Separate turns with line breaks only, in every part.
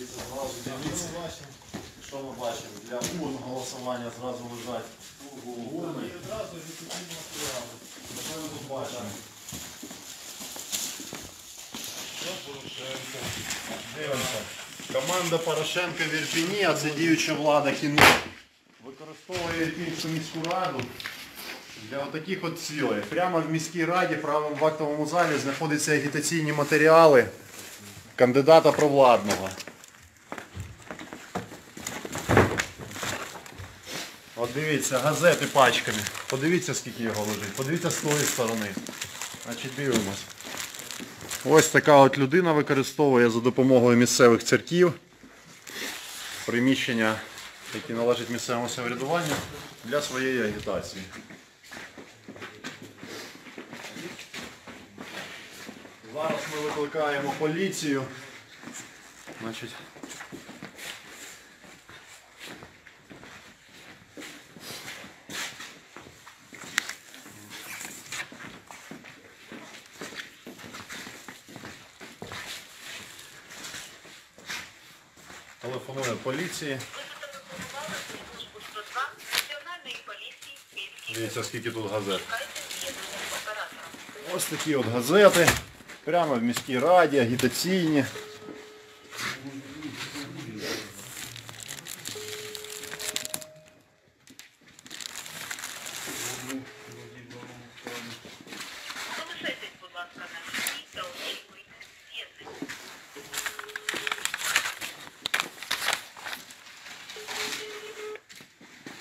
Зразу дивіться, що ми бачимо. Для урн голосування зразу лежать урни.
І одразу літучі матеріали.
Що ми тут бачимо? Дивимося. Команда Порошенка в Ірпіні, а це діюча влада кіно. Використовує Ірпінську міську раду для отаких от цілей. Прямо в міській раді, правому в актовому залі знаходяться агітаційні матеріали кандидата провладного. От дивіться, газети пачками. Подивіться, скільки його лежить. Подивіться з тої сторони. Значить, дивимось. Ось така от людина використовує за допомогою місцевих церків приміщення, які належать місцевому самоврядуванню, для своєї агітації. Зараз ми викликаємо поліцію. Значить, телефонує поліції.
службу 102 Національної поліції
Дивіться, скільки тут газет. Ось такі от газети. Прямо в міській раді, агітаційні.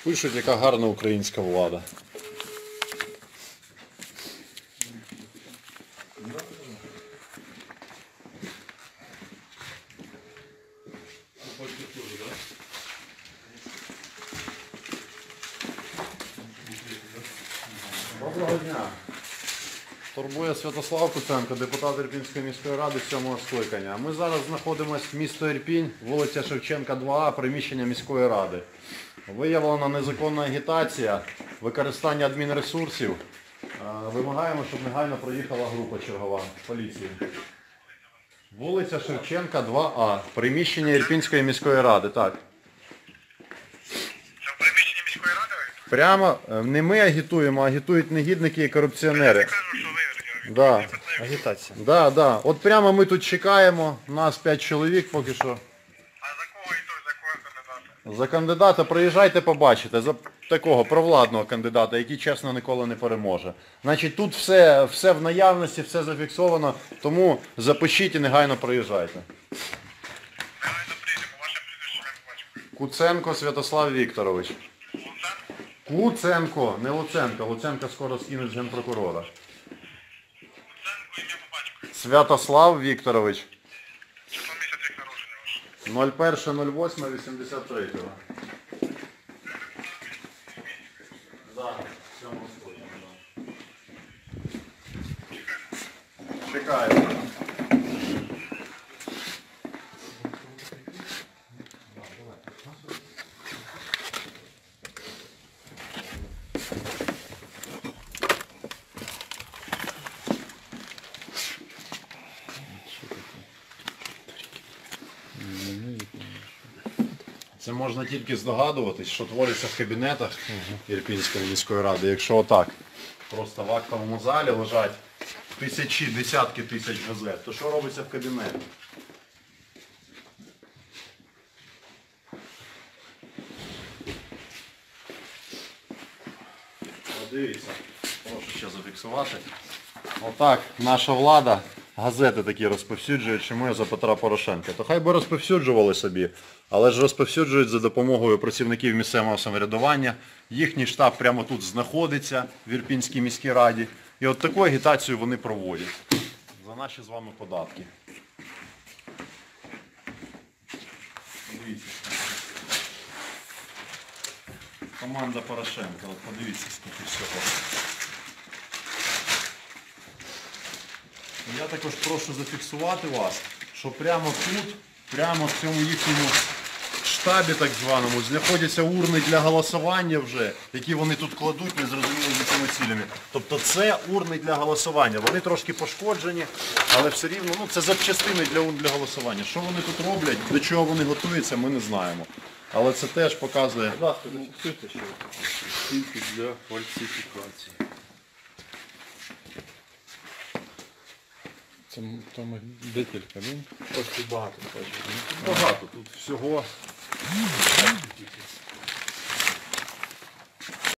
Пишуть, яка гарна українська влада. Доброго дня. Турбує Святослав Куценко, депутат Ірпінської міської ради сьомого скликання. Ми зараз знаходимося в місто Ірпінь, вулиця Шевченка, 2А, приміщення міської ради. Виявлена незаконна агітація, використання адмінресурсів. Е, Вимагаємо, щоб негайно проїхала група чергова поліції. Вулиця Шевченка, 2А, приміщення Ірпінської міської ради. Так.
Це в приміщенні міської ради?
Прямо е, не ми агітуємо, а агітують негідники і корупціонери.
Я кажу, що ви
Да.
Агітація.
Да, да. От прямо ми тут чекаємо, нас 5 чоловік поки що.
А за кого і той, за кого кандидата?
За кандидата приїжджайте, побачите. За такого провладного кандидата, який чесно ніколи не переможе. Значить, тут все, все в наявності, все зафіксовано, тому запишіть і негайно приїжджайте.
Негайно прийдемо, ваше прізвище побачив.
Куценко Святослав Вікторович.
Луценко?
Куценко, не Луценко. Луценко скоро скинуть з генпрокурора. Святослав Вікторович.
Число місяць рік народження ваше.
01.08.83. Да, в цьому студії, да. Це можна тільки здогадуватись, що твориться в кабінетах Ірпінської міської ради. Якщо отак, просто в актовому залі лежать тисячі, десятки тисяч газет, то що робиться в кабінеті? Подивіться, прошу ще зафіксувати. Отак наша влада газети такі розповсюджує, чому я за Петра Порошенка. То хай би розповсюджували собі, але ж розповсюджують за допомогою працівників місцевого самоврядування. Їхній штаб прямо тут знаходиться в Ірпінській міській раді. І от таку агітацію вони проводять за наші з вами податки. Дивіться. Команда Порошенка, от подивіться, скільки всього. Я також прошу зафіксувати вас, що прямо тут, прямо в цьому їхньому штабі так званому знаходяться урни для голосування вже, які вони тут кладуть, не зрозуміло з якими цілями. Тобто це урни для голосування. Вони трошки пошкоджені, але все рівно ну, це запчастини для урн для голосування. Що вони тут роблять, до чого вони готуються, ми не знаємо. Але це теж показує.
Будь ласка, зафіксуйте, що для фальсифікації. Це м- там декілька, ні? Ось тут багато бачите.
Багато тут всього.